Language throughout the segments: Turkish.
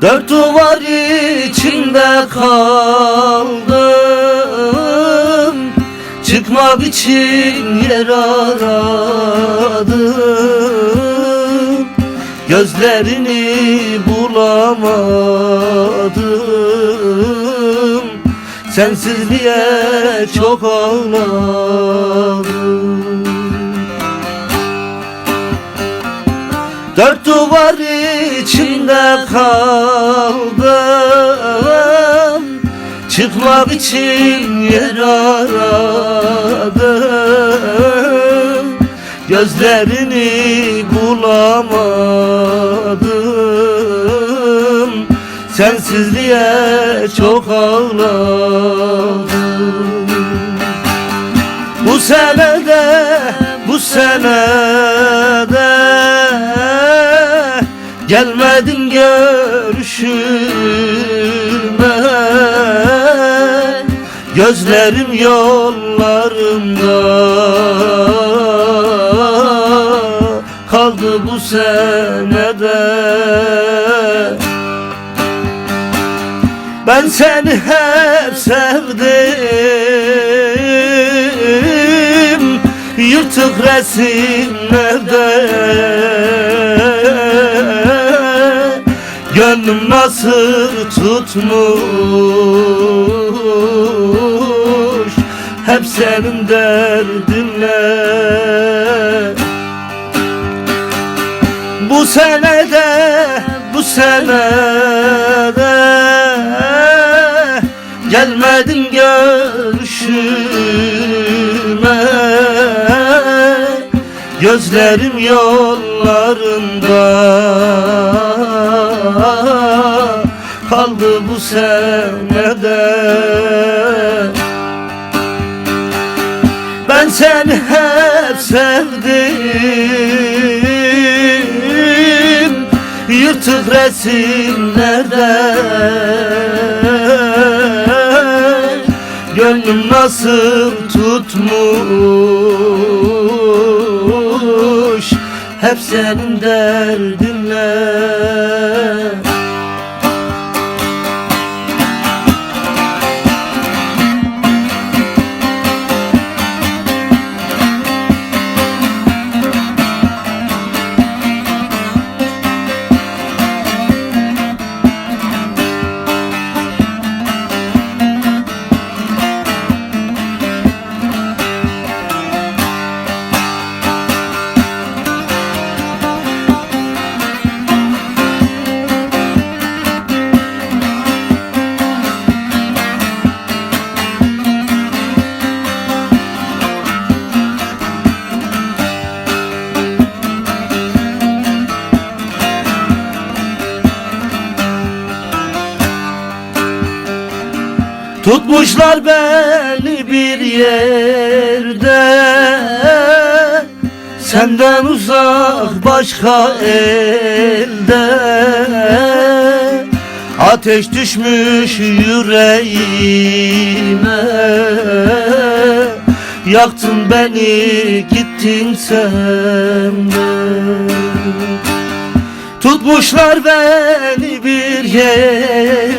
Dört duvar içinde kaldım. Çıkmak için yer aradım. Gözlerini bulamadım. Sensizliğe çok ağladım. Dört duvar içinde kaldım. Çıkmak için yer aradım. Gözlerini bulamadım. Sensizliğe çok ağladım. Bu senede, bu senede Gelmedin görüşüme. Gözlerim yollarımda. Kaldı bu senede. Ben seni hep sevdim. Yırtık resimlerde Gönlüm nasıl tutmuş? Hep senin derdinle. Bu senede, bu senede Gelmedin görüşüme. Gözlerim yollarında Kaldı bu senede. Ben seni hep sevdim Yırtık resimlerde. Gönlüm nasıl tutmuş Hep senin derdinle Tutmuşlar beni bir yerde. Senden uzak başka elde. Ateş düşmüş yüreğime. Yaktın beni gittin sen de. Tutmuşlar beni bir yerde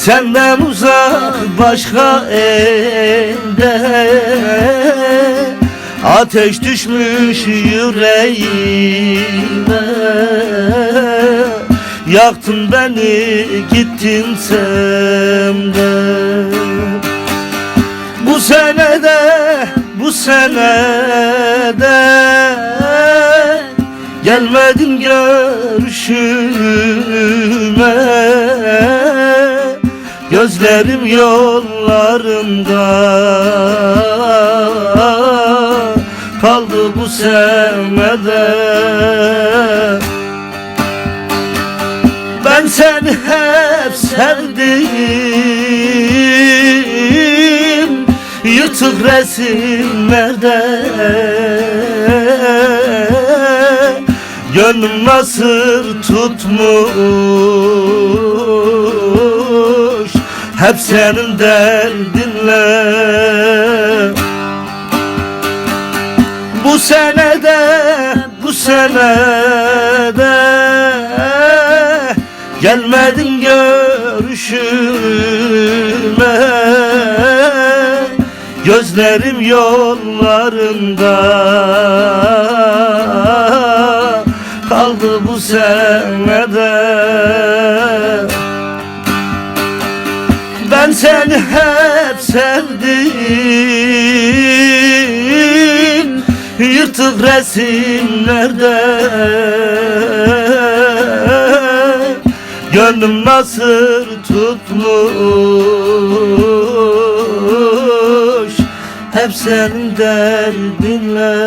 Senden uzak başka elde. Ateş düşmüş yüreğime. Yaktın beni gittin sen de bu senede, bu senede Gelmedin görüşüme Gözlerim yollarında Kaldı bu sevmede. Ben seni hep sevdim. Yırtık resimlerde. Gönlüm nasıl tutmuş Hep senin derdinle. Bu senede, bu senede Gelmedin görüşüme. Gözlerim yollarında Kaldı bu senede Seni hep sevdim. Yırtık resimlerde Gönlüm nasır tutmuş? Hep senin derdinle